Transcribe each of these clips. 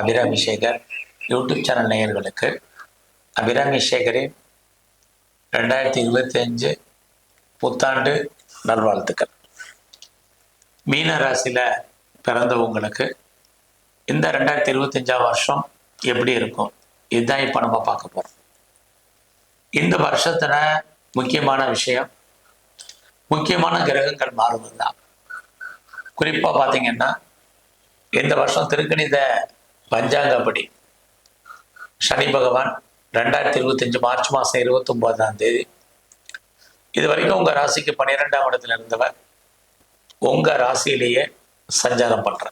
Abirami Sekar YouTube channel நேயர்களுக்கு அபிராமி சேகரின் ரெண்டாயிரத்தி இருபத்தி அஞ்சு புத்தாண்டு நல்வாழ்த்துக்கள். மீன ராசியில் பிறந்தவங்களுக்கு இந்த ரெண்டாயிரத்தி இருபத்தஞ்சாம் வருஷம் எப்படி இருக்கும்? இதுதான் இப்போ நம்ம பார்க்க போகிறோம் இந்த வருஷத்துல முக்கியமான விஷயம் முக்கியமான கிரகங்கள் மாறுவது தான் குறிப்பாக பார்த்தீங்கன்னா இந்த வருஷம் திருக்கணித பஞ்சாங்கப்படி. சனி பகவான் ரெண்டாயிரத்தி இருபத்தஞ்சு மார்ச் மாதம் இருபத்தொம்போதாம் தேதி. இது வரைக்கும் உங்கள் ராசிக்கு பன்னிரெண்டாம் இடத்துல இருந்தவர் உங்கள் ராசியிலேயே சஞ்சாரம் பண்ணுற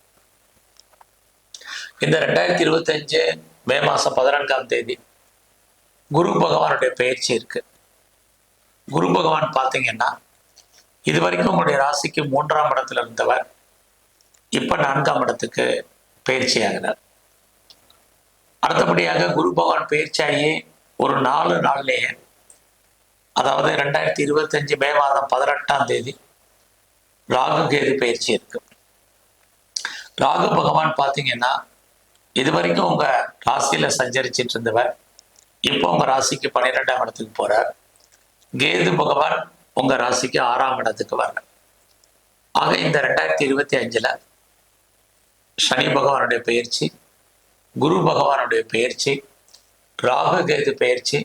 இந்த ரெண்டாயிரத்தி இருபத்தஞ்சு மே மாதம் பதினான்காம் தேதி குரு பகவானுடைய பயிற்சி இருக்கு. குரு பகவான் பார்த்தீங்கன்னா இது வரைக்கும் உங்களுடைய ராசிக்கு மூன்றாம் இடத்துல இருந்தவர். இப்போ நான்காம் இடத்துக்கு பயிற்சி ஆகிறார் அடுத்தபடியாக குரு பகவான் பயிற்சியாகி ஒரு நாலு நாள்லேயே அதாவது ரெண்டாயிரத்தி இருபத்தஞ்சு மே மாதம் பதினெட்டாம் தேதி ராகு கேது பயிற்சி இருக்கு. ராகு பகவான் பார்த்தீங்கன்னா இது வரைக்கும் உங்க ராசியில சஞ்சரிச்சிட்டு இருந்தவர். இப்போ உங்க ராசிக்கு பன்னிரெண்டாம் இடத்துக்கு போறார். கேது பகவான் உங்க ராசிக்கு ஆறாம் இடத்துக்கு வர்ற ஆக இந்த ரெண்டாயிரத்தி இருபத்தி அஞ்சுல சனி பகவானுடைய பயிற்சி குரு பகவானுடைய பயிற்சி ராகு கேது பயிற்சி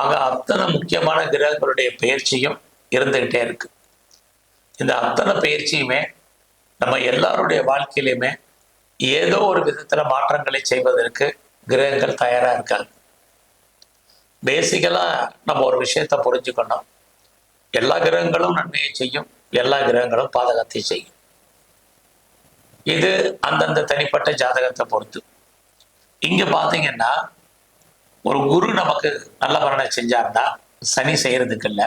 ஆக அத்தனை முக்கியமான கிரகங்களுடைய பயிற்சியும் இருந்துகிட்டே இருக்கு. இந்த அத்தனை பயிற்சியுமே நம்ம எல்லாருடைய வாழ்க்கையிலுமே ஏதோ ஒரு விதத்துல மாற்றங்களை செய்வதற்கு கிரகங்கள் தயாரா இருக்காங்க. பேசிக்கலா நம்ம ஒரு விஷயத்த புரிஞ்சுக்கணும். எல்லா கிரகங்களும் நன்மையை செய்யும் எல்லா கிரகங்களும் பாதகத்தை செய்யும். இது அந்தந்த தனிப்பட்ட ஜாதகத்தை பொறுத்து. இங்க பாத்தீங்கன்னா ஒரு குரு நமக்கு நல்ல பலனை செஞ்சார்னா சனி செய்யறதுக்கு இல்லை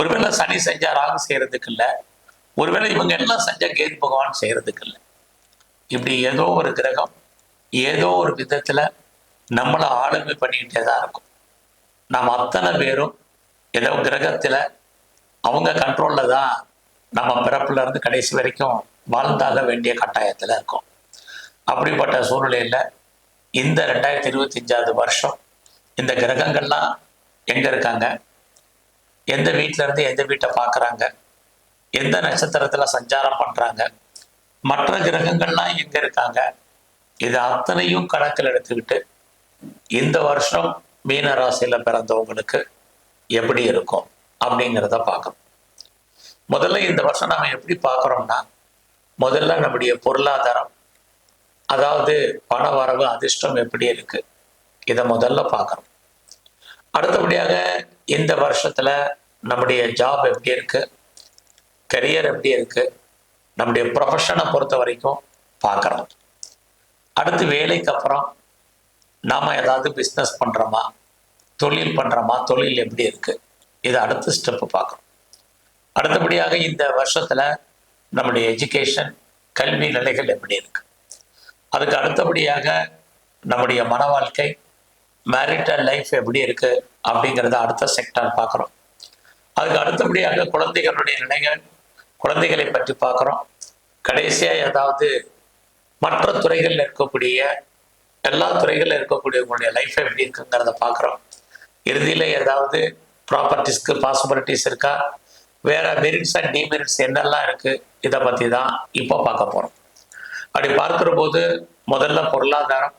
ஒருவேளை சனி செஞ்சா ராகு செய்யறதுக்கு இல்லை ஒருவேளை இவங்க எல்லாம் செஞ்சா கேது பகவான் செய்யறதுக்கு இல்லை இப்படி ஏதோ ஒரு கிரகம் ஏதோ ஒரு விதத்துல நம்மளை ஆளுமை பண்ணிக்கிட்டே தான் இருக்கும். நாம் அத்தனை பேரும் ஏதோ கிரகத்துல அவங்க கண்ட்ரோல்ல தான் நம்ம பிறப்புல இருந்து கடைசி வரைக்கும் வாழ்ந்தாக வேண்டிய கட்டாயத்துல இருக்கும். அப்படிப்பட்ட சூழ்நிலையில இந்த ரெண்டாயிரத்தி இருபத்தி அஞ்சாவது வருஷம் இந்த கிரகங்கள்லாம் எங்க இருக்காங்க? எந்த வீட்டில இருந்து எந்த வீட்டை பார்க்குறாங்க? எந்த நட்சத்திரத்துல சஞ்சாரம் பண்றாங்க? மற்ற கிரகங்கள்லாம் எங்க இருக்காங்க? இது அத்தனையும் கணக்கில் எடுத்துக்கிட்டு இந்த வருஷம் மீன ராசியில பிறந்தவங்களுக்கு எப்படி இருக்கும் அப்படிங்கிறத பார்க்கணும். முதல்ல இந்த வருஷம் நம்ம எப்படி பார்க்குறோம்னா முதல்ல நம்முடைய பொருளாதாரம் அதாவது பண வரவு அதிர்ஷ்டம் எப்படி இருக்கு? இதை முதல்ல பார்க்கணும். அடுத்தபடியாக இந்த வருஷத்துல நம்முடைய ஜாப் எப்படி இருக்கு? கரியர் எப்படி இருக்கு? நம்முடைய ப்ரொஃபஷனை பொறுத்த வரைக்கும் பார்க்கறோம் அடுத்து வேலைக்கு அப்புறம் நாம் ஏதாவது பிஸ்னஸ் பண்ணுறோமா தொழில் பண்ணுறோமா தொழில் எப்படி இருக்குது இது அடுத்த ஸ்டெப்பு பார்க்குறோம் அடுத்தபடியாக இந்த வருஷத்தில் நம்முடைய எஜுகேஷன் கல்வி நிலைகள் எப்படி இருக்குது அதுக்கு அடுத்தபடியாக நம்முடைய மன வாழ்க்கை மேரிட்டல் லைஃப் எப்படி இருக்கு அப்படிங்கிறத அடுத்த செக்டார் பார்க்குறோம். அதுக்கு அடுத்தபடியாக குழந்தைகளுடைய நிலைகள் குழந்தைகளை பற்றி பார்க்குறோம். கடைசியாக ஏதாவது மற்ற துறைகளில் இருக்கக்கூடிய எல்லா துறைகளில் இருக்கக்கூடிய உங்களுடைய லைஃப் எப்படி இருக்குங்கிறத பார்க்குறோம். இறுதியில் ஏதாவது ப்ராப்பர்ட்டிஸ்க்கு பாசிபிலிட்டிஸ் இருக்கா? வேற மெரிட்ஸ் அண்ட் டிமெரிட்ஸ் என்னெல்லாம் இருக்கு? இதை பற்றி தான் இப்போ பார்க்க போகிறோம் அப்படி பார்க்கிற போது முதல்ல பொருளாதாரம்.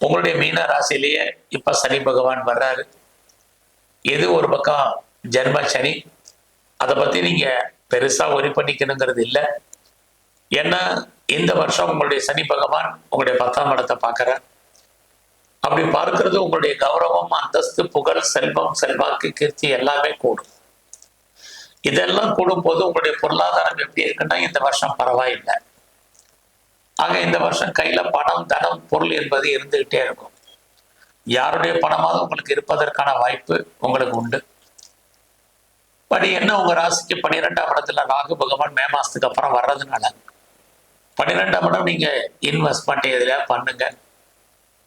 உங்களுடைய மீன ராசியிலேயே இப்ப சனி பகவான் வர்றாரு. எது ஒரு பக்கம் ஜென்ம சனி அதை பத்தி நீங்க பெருசா ஒரி பண்ணிக்கணுங்கிறது இல்லை. ஏன்னா இந்த வருஷம் உங்களுடைய சனி பகவான் உங்களுடைய பத்தாம் இடத்தை பார்க்கறார். அப்படி பார்க்கறது உங்களுடைய கௌரவம் அந்தஸ்து புகழ் செல்வம் செல்வாக்கு கீர்த்தி எல்லாமே கூடும். இதெல்லாம் கூடும் போது உங்களுடைய பொருளாதாரம் எப்படி இருக்குன்னா இந்த வருஷம் பரவாயில்லை. ஆக இந்த வருஷம் கையில பணம் தனம் பொருள் என்பது இருந்துகிட்டே இருக்கும். யாருடைய பணமாக உங்களுக்கு இருப்பதற்கான வாய்ப்பு உங்களுக்கு உண்டு. படி என்ன உங்க ராசிக்கு பன்னிரெண்டாம் இடத்துல ராகு பகவான் மே மாசத்துக்கு அப்புறம் வர்றதுனால பன்னிரெண்டாம் இடம் நீங்க இன்வெஸ்ட்மெண்ட் எதுல பண்ணுங்க.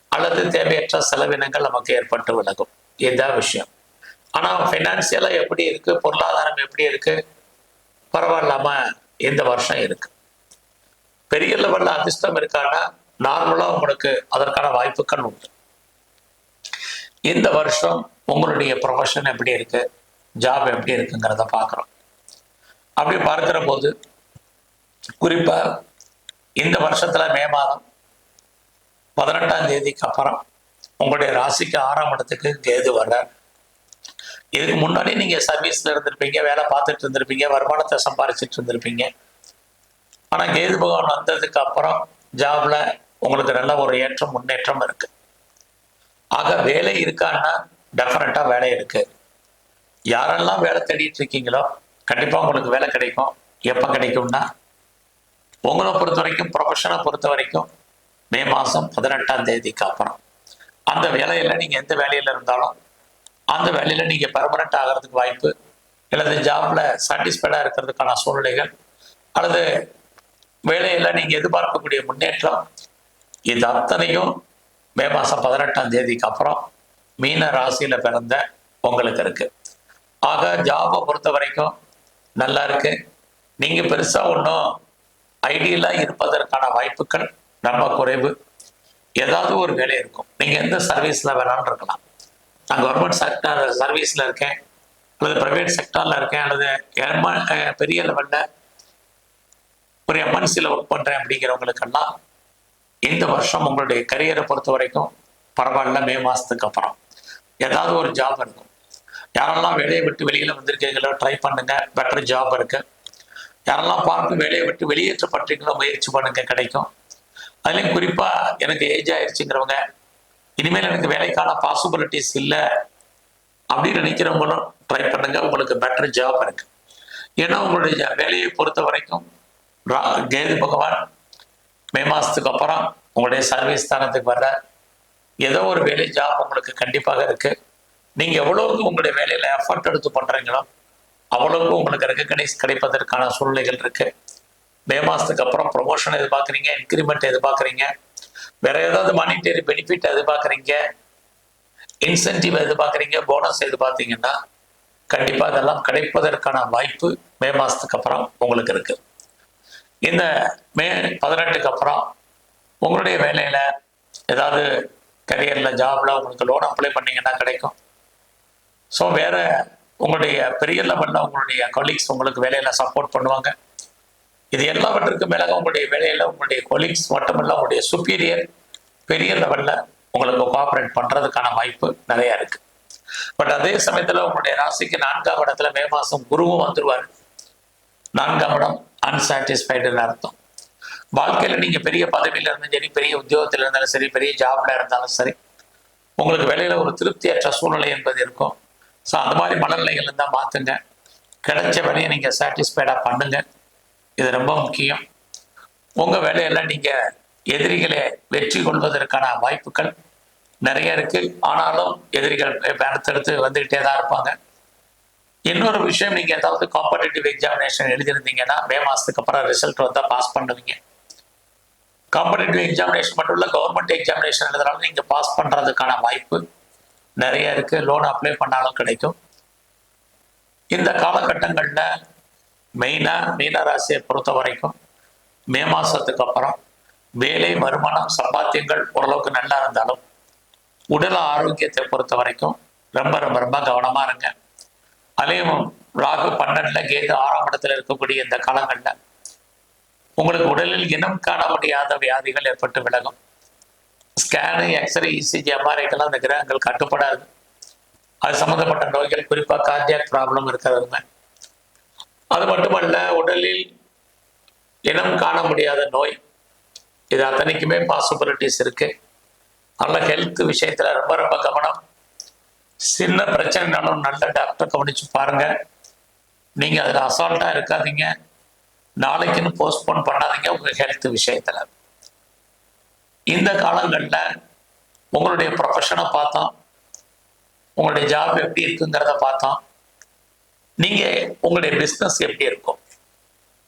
அல்லது தேவையற்ற செலவினங்கள் நமக்கு ஏற்பட்டு விலகும். இதுதான் விஷயம். ஆனா ஃபைனான்சியலா எப்படி இருக்கு? பொருளாதாரம் எப்படி இருக்கு? பரவாயில்லாம இந்த வருஷம் இருக்கு. பெரிய லெவல்ல அதிர்ஷ்டம் இருக்கான்னா நார்மலா உங்களுக்கு அதற்கான வாய்ப்புகள் உண்டு. இந்த வருஷம் உங்களுடைய ப்ரொஃபஷன் எப்படி இருக்கு? ஜாப் எப்படி இருக்குங்கிறத பார்க்குறோம். அப்படி பார்க்கிற போது குறிப்பா இந்த வருஷத்துல மே மாதம் பதினெட்டாம் தேதிக்கு அப்புறம் உங்களுடைய ராசிக்கு ஆறாம் இடத்துக்கு கேது வர்றார். இதுக்கு முன்னாடி நீங்க சர்வீஸ்ல இருந்திருப்பீங்க வேலை பார்த்துட்டு இருந்திருப்பீங்க வருமானத்தை சம்பாரிச்சிட்டு இருந்திருப்பீங்க. ஆனால் கேது பகவான் வந்ததுக்கு அப்புறம் ஜாப்ல உங்களுக்கு நல்ல ஒரு ஏற்றம் முன்னேற்றம் இருக்கு. ஆக வேலை இருக்கான்னா டெஃபினட்டாக வேலை இருக்கு. யாரெல்லாம் வேலை தேடிட்டு இருக்கீங்களோ கண்டிப்பாக உங்களுக்கு வேலை கிடைக்கும். எப்போ கிடைக்கும்னா உங்களை பொறுத்த வரைக்கும் ப்ரொஃபஷனை பொறுத்த வரைக்கும் மே மாதம் பதினெட்டாம் தேதிக்கு அப்புறம். அந்த வேலையில் நீங்கள் எந்த வேலையில் இருந்தாலும் அந்த வேலையில் நீங்கள் பெர்மனண்ட் ஆகிறதுக்கு வாய்ப்பு அல்லது ஜாப்ல சாட்டிஸ்ஃபைடாக இருக்கிறதுக்கான சூழ்நிலைகள் அல்லது வேலையில நீங்க எதிர்பார்க்கக்கூடிய முன்னேற்றம் இது அத்தனையும் மே மாசம் பதினெட்டாம் தேதிக்கு அப்புறம் மீன ராசியில பிறந்த உங்களுக்கு இருக்கு. ஆக ஜாபை பொறுத்த வரைக்கும் நல்லா இருக்கு. நீங்க பெருசா ஒன்றும் ஐடியலா இருப்பதற்கான வாய்ப்புகள் ரொம்ப குறைவு. ஏதாவது ஒரு வேலை இருக்கும். நீங்க எந்த சர்வீஸ்ல வேணாலும் இருக்கலாம். நான் கவர்மெண்ட் செக்டர் சர்வீஸ்ல இருக்கேன். அல்லது பிரைவேட் செக்டாரில் இருக்கேன். அல்லது பெரிய லெவல்ல ஒரு எம்என்சியில் ஒர்க் பண்ணுறேன் அப்படிங்கிறவங்களுக்கெல்லாம் இந்த வருஷம் உங்களுடைய கரியரை பொறுத்த வரைக்கும் பரவாயில்ல மே மாதத்துக்கு அப்புறம். ஏதாவது ஒரு ஜாப் இருக்கும். யாரெல்லாம் வேலையை விட்டு வெளியில் வந்திருக்கீங்களோ ட்ரை பண்ணுங்க. பெட்டர் ஜாப் இருக்குது யாரெல்லாம் பார்த்து வேலையை விட்டு வெளியேற்றப்பட்டீங்களோ முயற்சி பண்ணுங்க கிடைக்கும். அதுலேயும் குறிப்பாக எனக்கு ஏஜ் ஆயிடுச்சுங்கிறவங்க இனிமேல் எனக்கு வேலைக்கான பாசிபிலிட்டிஸ் இல்லை அப்படின்னு நினைக்கிறவங்களும் ட்ரை பண்ணுங்க. உங்களுக்கு பெட்டர் ஜாப் இருக்கு. ஏன்னா உங்களுடைய வேலையை பொறுத்த வரைக்கும் கேது பகவான் மே மாதத்துக்கு அப்புறம் உங்களுடைய சர்வீஸ் ஸ்தானத்துக்கு வர்ற ஏதோ ஒரு வேலை ஜாப் உங்களுக்கு கண்டிப்பாக இருக்கு. நீங்க எவ்வளவுக்கு உங்களுடைய வேலையில எஃபர்ட் எடுத்து பண்றீங்களோ அவ்வளவுக்கு உங்களுக்கு ரெக்கக்னைஸ் கிடைப்பதற்கான சூழ்நிலைகள் இருக்கு. மே மாதத்துக்கு அப்புறம் ப்ரொமோஷன் எதிர்பார்க்குறீங்க இன்க்ரிமெண்ட் எதிர்பார்க்குறீங்க வேற ஏதாவது மானிட்டரி பெனிஃபிட் எதிர்பார்க்குறீங்க இன்சென்டிவ் எதிர்பார்க்குறீங்க போனஸ் எதிர்பார்த்தீங்கன்னா கண்டிப்பாக அதெல்லாம் கிடைப்பதற்கான வாய்ப்பு மே மாதத்துக்கு அப்புறம் உங்களுக்கு இருக்குது இந்த மே பதினெட்டுக்கு அப்புறம் உங்களுடைய வேலையில் ஏதாவது கரியரில் ஜாப்ல உங்களுக்கு லோன் அப்ளை பண்ணீங்கன்னா கிடைக்கும். ஸோ வேற உங்களுடைய பெரிய லெவலில் உங்களுடைய கொலீக்ஸ் உங்களுக்கு வேலையில் சப்போர்ட் பண்ணுவாங்க. இது எல்லாவற்றுக்கும் மேலாக உங்களுடைய வேலையில் உங்களுடைய கொலீக்ஸ் மட்டுமல்ல உங்களுடைய சுப்பீரியர் பெரிய லெவலில் உங்களுக்கு கோஆப்ரேட் பண்ணுறதுக்கான வாய்ப்பு நிறையா இருக்கு. பட் அதே சமயத்தில் உங்களுடைய ராசிக்கு நான்காம் இடத்துல மே மாதம் குருவும் வந்துடுவார் நான்காம் இடம் அன்சாட்டிஸ்ஃபைடுன்னு அர்த்தம். வாழ்க்கையில் நீங்கள் பெரிய பதவியில் இருந்தாலும் சரி பெரிய உத்தியோகத்தில் இருந்தாலும் சரி பெரிய ஜாப்ல இருந்தாலும் சரி உங்களுக்கு வேலையில் ஒரு திருப்தியற்ற சூழ்நிலை என்பது இருக்கும். ஸோ அந்த மாதிரி மனநிலைகள் இருந்தால் மாற்றுங்க கிடைச்ச வேலையை நீங்கள் சாட்டிஸ்ஃபைடாக பண்ணுங்க. இது ரொம்ப முக்கியம். உங்கள் வேலையெல்லாம் நீங்கள் எதிரிகளை வெற்றி கொள்வதற்கான வாய்ப்புகள் நிறைய இருக்குது ஆனாலும் எதிரிகள் அடுத்தடுத்து வந்துக்கிட்டே தான் இருப்பாங்க. இன்னொரு விஷயம் நீங்க ஏதாவது காம்படேட்டிவ் எக்ஸாமினேஷன் எழுதியிருந்தீங்கன்னா மே மாசத்துக்கு அப்புறம் ரிசல்ட் வந்தா பாஸ் பண்ணுவீங்க. காம்படேட்டிவ் எக்ஸாமினேஷன் மட்டும் இல்ல கவர்மெண்ட் எக்ஸாமினேஷன் எழுதுனாலும் நீங்க பாஸ் பண்றதுக்கான வாய்ப்பு நிறைய இருக்கு. லோன் அப்ளை பண்ணாலும் கிடைக்கும். இந்த காலகட்டங்களில் மெயினா மீனராசியை பொறுத்த வரைக்கும் மே மாசத்துக்கு அப்புறம் வேலை வருமானம் சம்பாத்தியங்கள் ஓரளவுக்கு நல்லா இருந்தாலும் உடல் ஆரோக்கியத்தை பொறுத்த வரைக்கும் ரொம்ப ரொம்ப ரொம்ப கவனமா இருங்க. அலையும் ராகு பன்னெண்டுல கேது ஆறாம் இடத்துல இருக்கக்கூடிய இந்த காலங்கள்ல உங்களுக்கு உடலில் இனம் காண முடியாத வியாதிகள் ஏற்பட்டு விலகும். ஸ்கேனு எக்ஸ்ரே இசிஜி எம்ஆர்ஐக்கெல்லாம் இந்த கிரகங்கள் கட்டுப்படாது. அது சம்மந்தப்பட்ட நோய்கள் குறிப்பாக கார்டியாக் ப்ராப்ளம் இருக்கிறவங்க. அது மட்டுமல்ல உடலில் இனம் காண முடியாத நோய். இது அத்தனைக்குமே பாசிபிலிட்டிஸ் இருக்கு. நல்ல ஹெல்த் விஷயத்துல ரொம்ப ரொம்ப கவனம். சின்ன பிரச்சனைனாலும் நல்ல டாக்டர் கவனிச்சு பாருங்க. நீங்க அதுல அசால்ட்டா இருக்காதீங்க. நாளைக்குன்னு போஸ்ட்போன் பண்ணாதீங்க உங்க ஹெல்த் விஷயத்துல. இந்த காலங்களில் உங்களுடைய ப்ரொஃபஷனை பார்த்தோம். உங்களுடைய ஜாப் எப்படி இருக்குங்கிறத பார்த்தோம். நீங்க உங்களுடைய பிஸ்னஸ் எப்படி இருக்கும்?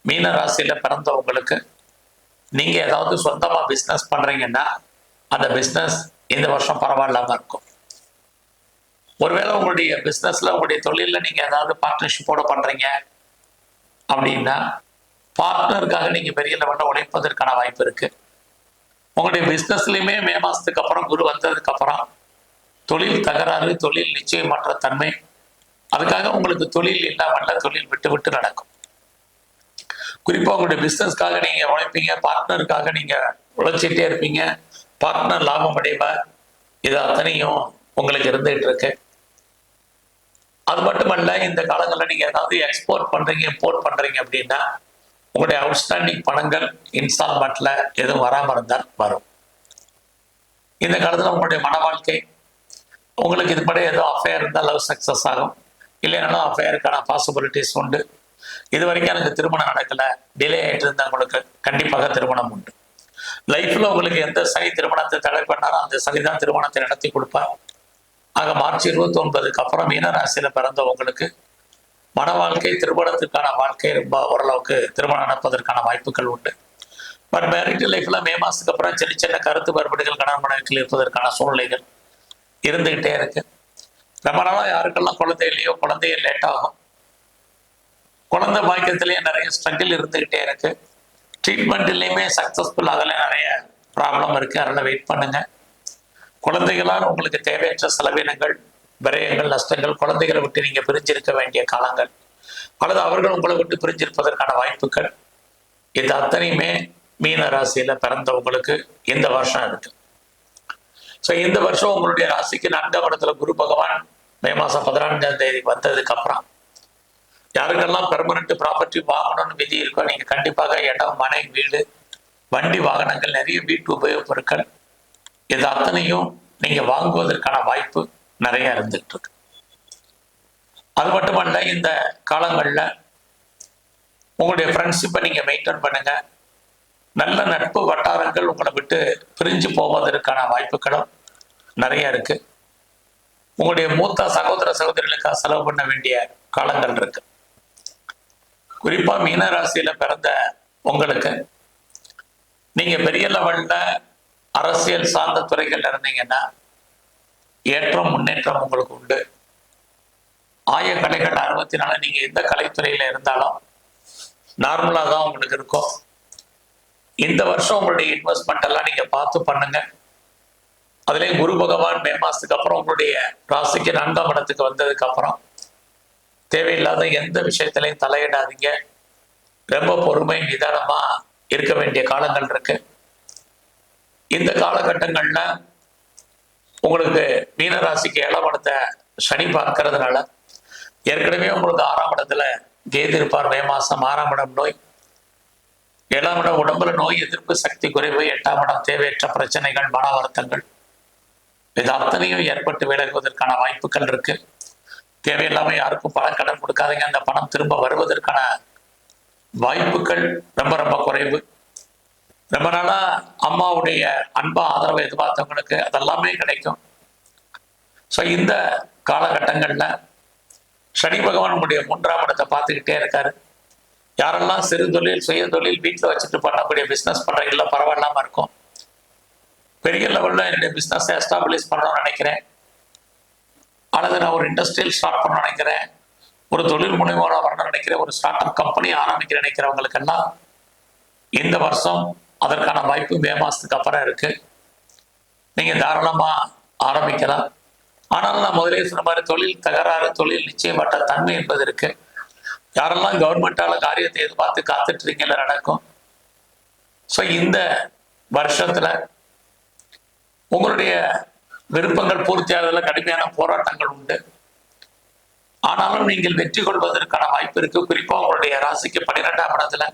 மீன ராசியில பிறந்தவங்களுக்கு நீங்க ஏதாவது சொந்தமா பிஸ்னஸ் பண்றீங்கன்னா அந்த பிஸ்னஸ் இந்த வருஷம் பரவாயில்லாம இருக்கும். ஒருவேளை உங்களுடைய பிஸ்னஸ்ல உங்களுடைய தொழிலில் நீங்கள் ஏதாவது பார்ட்னர்ஷிப்போட பண்ணுறீங்க அப்படின்னா பார்ட்னருக்காக நீங்கள் பெரிய லெவலில் உழைப்பதற்கான வாய்ப்பு இருக்குது உங்களுடைய பிஸ்னஸ்லையுமே மே மாதத்துக்கு அப்புறம் குரு வந்ததுக்கு அப்புறம் தொழில் தகராறு தொழில் நிச்சயமற்ற தன்மை அதுக்காக உங்களுக்கு தொழில் இல்லாமல் தொழில் விட்டு விட்டு நடக்கும். குறிப்பாக உங்களுடைய பிஸ்னஸ்க்காக நீங்கள் உழைப்பீங்க பார்ட்னருக்காக நீங்கள் உழைச்சிட்டே இருப்பீங்க பார்ட்னர் லாபம் அடைவார் இது அத்தனையும் உங்களுக்கு இருந்துகிட்டு இருக்கு. அது மட்டுமல்ல இந்த காலங்களில் நீங்கள் ஏதாவது எக்ஸ்போர்ட் பண்ணுறீங்க இம்போர்ட் பண்ணுறீங்க அப்படின்னா உங்களுடைய அவுட்ஸ்டாண்டிங் பணங்கள் இன்ஸ்டால்மெண்ட்டில் எதுவும் வராமல் இருந்தால் வரும். இந்த காலத்தில் உங்களுடைய மன வாழ்க்கை உங்களுக்கு இது மாதிரி ஏதோ அஃபேர் இருந்தால் லவ் சக்ஸஸ் ஆகும். இல்லைனாலும் அஃபேருக்கான பாசிபிலிட்டிஸ் உண்டு. இது வரைக்கும் எனக்கு திருமணம் நடக்கல. டிலே ஆயிட்டு இருந்தால் உங்களுக்கு கண்டிப்பாக திருமணம் உண்டு. லைஃப்பில் உங்களுக்கு எந்த சனி திருமணத்தை தடை பண்ணாரோ அந்த சனி தான் திருமணத்தை நடத்தி கொடுப்பார். ஆக மார்ச் இருபத்தி ஒன்பதுக்கு அப்புறம் மீன பிறந்தவங்களுக்கு மன வாழ்க்கை திருமணத்துக்கான வாழ்க்கை ரொம்ப ஓரளவுக்கு திருமணம் நடப்பதற்கான வாய்ப்புகள் உண்டு. பட் மேரிட் லைஃப்ல மே மாசத்துக்கு அப்புறம் சின்ன சின்ன கருத்து வேறுபாடுகள் கணவன் மனைவிகள் இருப்பதற்கான சூழ்நிலைகள் இருந்துகிட்டே இருக்கு. ரொம்ப நாளாக யாருக்கெல்லாம் குழந்தை இல்லையோ குழந்தையே லேட் ஆகும். குழந்தை பாக்கியத்திலேயே நிறைய ஸ்ட்ரகிள் இருந்துகிட்டே இருக்கு. ட்ரீட்மெண்ட்லேயுமே சக்ஸஸ்ஃபுல் ஆகலை நிறைய ப்ராப்ளம் இருக்கு. அதனால வெயிட் பண்ணுங்க. குழந்தைகளால் உங்களுக்கு தேவையற்ற செலவினங்கள் விரயங்கள் நஷ்டங்கள் குழந்தைகளை விட்டு நீங்க பிரிஞ்சிருக்க வேண்டிய காலங்கள். அல்லது அவர்கள் உங்களை விட்டு பிரிஞ்சிருப்பதற்கான வாய்ப்புகள். இது அத்தனையுமே மீன ராசியில பிறந்தவங்களுக்கு இந்த வருஷம் இருக்கு. ஸோ இந்த வருஷம் உங்களுடைய ராசிக்கு நான்காம் இடத்துல குரு பகவான் மே மாசம் பதினான்காம் தேதி வந்ததுக்கு அப்புறம் யாருக்கெல்லாம் பெர்மனண்ட் ப்ராப்பர்ட்டி வாங்கணும்னு விதி இருக்கோ நீங்க கண்டிப்பாக இடம் மனை வீடு வண்டி வாகனங்கள் நிறைய வீட்டு உபயோகப் பொருட்கள் இது அத்தனையும் நீங்க வாங்குவதற்கான வாய்ப்பு நிறைய இருந்துகிட்டு இருக்கு அது மட்டுமல்ல இந்த காலங்கள்ல உங்களுடைய ஃப்ரெண்ட்ஷிப்பை நீங்க மெயின்டைன் பண்ணுங்க. நல்ல நட்பு வட்டாரங்கள் உங்களை விட்டு பிரிஞ்சு போவதற்கான வாய்ப்புகளும் நிறைய இருக்கு. உங்களுடைய மூத்த சகோதர சகோதரிகளுக்காக செலவு பண்ண வேண்டிய காலங்கள் இருக்கு. குறிப்பா மீன ராசியில பிறந்த உங்களுக்கு நீங்க பெரிய லெவல்ல அரசியல் சார்ந்த துறைகள் இருந்தீங்கன்னா ஏற்றம் முன்னேற்றம் உங்களுக்கு உண்டு. ஆய கலைகள் அறுபத்தி நாலு நீங்க எந்த கலைத்துறையில இருந்தாலும் நார்மலா தான் உங்களுக்கு இருக்கும். இந்த வருஷம் உங்களுடைய இன்வெஸ்ட்மெண்ட் எல்லாம் நீங்க பார்த்து பண்ணுங்க. அதுலேயும் குரு பகவான் மே மாசத்துக்கு அப்புறம் உங்களுடைய ராசிக்கு நான்காம் இடத்துக்கு வந்ததுக்கு அப்புறம் தேவையில்லாத எந்த விஷயத்திலையும் தலையிடாதீங்க. ரொம்ப பொறுமை நிதானமா இருக்க வேண்டிய காலங்கள் இருக்கு. இந்த காலகட்டங்கள்ல உங்களுக்கு மீனராசிக்கு ஏழாம் சனி பார்க்கறதுனால ஏற்கனவே உங்களுக்கு ஆறாம் இடத்துல கேது இருப்பார். மே மாசம் ஆறாம் இடம் நோய். ஏழாம் இடம் உடம்புல நோய் எதிர்ப்பு சக்தி குறைவு. எட்டாம் இடம் தேவையற்ற பிரச்சனைகள் மன வருத்தங்கள். இது அத்தனையும் ஏற்பட்டு விலகுவதற்கான வாய்ப்புகள் இருக்கு. தேவையில்லாம யாருக்கும் பணம் கடன் கொடுக்காதீங்க. அந்த பணம் திரும்ப வருவதற்கான வாய்ப்புகள் ரொம்ப ரொம்ப குறைவு. ரொம்ப நாளா அம்மாவுடைய அன்பா ஆதரவை எதிர்பார்த்தவங்களுக்கு அதெல்லாமே கிடைக்கும். ஸோ இந்த காலகட்டங்களில் சனி பகவானுடைய மூன்றாம் இடத்தை பார்த்துக்கிட்டே இருக்காரு. யாரெல்லாம் சிறு தொழில் சுய தொழில் வீட்டில் வச்சுட்டு பண்ணக்கூடிய பிஸ்னஸ் பண்றீங்களோ பரவாயில்லாமல் இருக்கும். பெரிய லெவலில் என்னுடைய பிஸ்னஸை எஸ்டாப்ளிஷ் பண்ணணும்னு நினைக்கிறேன். அல்லது நான் ஒரு இண்டஸ்ட்ரியல் ஸ்டார்ட் பண்ண நினைக்கிறேன். ஒரு தொழில் முனைவோராக வரணும்னு நினைக்கிறேன். ஒரு ஸ்டார்ட் அப் கம்பெனி ஆரம்பிக்க நினைக்கிறவங்களுக்கெல்லாம் இந்த வருஷம் அதற்கான வாய்ப்பு மே மாதத்துக்கு அப்புறம் இருக்கு. நீங்கள் தாராளமாக ஆரம்பிக்கலாம். ஆனால் நான் முதலே சொன்ன மாதிரி தொழில் தகராறு தொழில் நிச்சயமற்ற தன்மை என்பது இருக்கு. யாரெல்லாம் கவர்மெண்டால காரியத்தை எதிர்பார்த்து காத்துட்டு நடக்கும். ஸோ இந்த வருஷத்துல உங்களுடைய விருப்பங்கள் பூர்த்தியாவதில் கடுமையான போராட்டங்கள் உண்டு. ஆனாலும் நீங்கள் வெற்றி கொள்வதற்கான வாய்ப்பு இருக்கு. குறிப்பாக உங்களுடைய ராசிக்கு பன்னிரெண்டாம் இடத்துல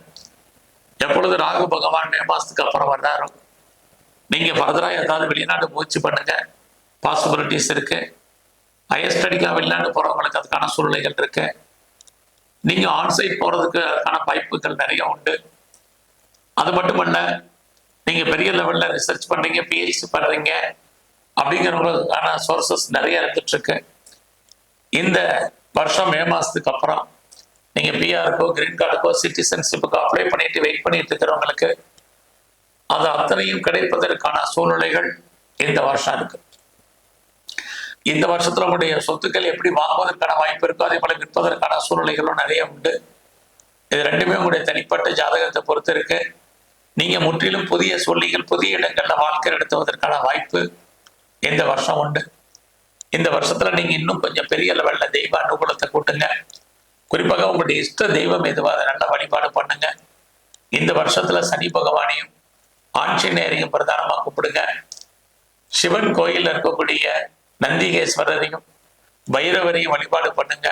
எப்பொழுது ராகு பகவான் மே மாசத்துக்கு அப்புறம் வர்றாரோ? நீங்க ஃபர்தரா ஏதாவது வெளிநாடு முயற்சி பண்ணுங்க. பாசிபிலிட்டிஸ் இருக்கு. ஹையர் ஸ்டடிக்காக வெளிநாடு போறவங்களுக்கு அதுக்கான சூழ்நிலைகள் இருக்கு. நீங்க ஆன்சைட் போறதுக்கு அதுக்கான வாய்ப்புகள் நிறைய உண்டு. அது மட்டும் இல்லை நீங்க பெரிய லெவல்ல ரிசர்ச் பண்றீங்க பிஹெச்டி பண்றீங்க அப்படிங்கிறவங்களுக்கான சோர்சஸ் நிறைய இருந்துட்டு இருக்கு. இந்த வருஷம் மே மாசத்துக்கு அப்புறம் நீங்க பிஆருக்கோ கிரீன் கார்டுக்கோ சிட்டிசன்ஷிப்புக்கோ அப்ளை பண்ணிட்டு வெயிட் பண்ணிட்டு இருக்கிறவங்களுக்கு அது அத்தனையும் கிடைப்பதற்கான சூழ்நிலைகள் இந்த வருஷம் இருக்கு. இந்த வருஷத்துல உங்களுடைய சொத்துக்கள் எப்படி வாங்குவதற்கான வாய்ப்பு இருக்கோ அதே போல விற்பதற்கான சூழ்நிலைகளும் நிறைய உண்டு. இது ரெண்டுமே உங்களுடைய தனிப்பட்ட ஜாதகத்தை பொறுத்து இருக்கு. நீங்க முற்றிலும் புதிய சூழ்நிலைகள் புதிய இடங்கள்ல வாழ்க்கை நடத்துவதற்கான வாய்ப்பு இந்த வருஷம் உண்டு. இந்த வருஷத்துல நீங்க இன்னும் கொஞ்சம் பெரிய லெவல்ல தெய்வ அனுகூலத்தை கூட்டுங்க. குறிப்பாக உங்களுடைய இஷ்ட தெய்வம் எதுவாக நல்ல வழிபாடு பண்ணுங்க. இந்த வருஷத்துல சனி பகவானையும் ஆஞ்சநேயரையும் பிரதானமாக கூப்பிடுங்க சிவன் கோயில் இருக்கக்கூடிய நந்திகேஸ்வரரையும் பைரவரையும் வழிபாடு பண்ணுங்க.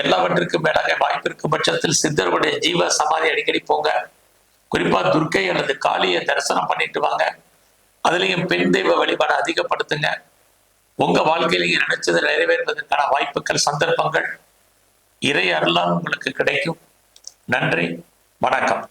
எல்லாவற்றிற்கும் மேலாக வாய்ப்பு இருக்கும் பட்சத்தில் சித்தருடைய ஜீவ சமாதி அடிக்கடி போங்க. குறிப்பா துர்க்கை அல்லது காளியை தரிசனம் பண்ணிட்டு வாங்க. அதுலேயும் பெண் தெய்வ வழிபாடு அதிகப்படுத்துங்க. உங்க வாழ்க்கையிலையும் நினைச்சது நிறைவேறுவதற்கான வாய்ப்புகள் சந்தர்ப்பங்கள் இறை அருளால் உங்களுக்கு கிடைக்கும். நன்றி. வணக்கம்.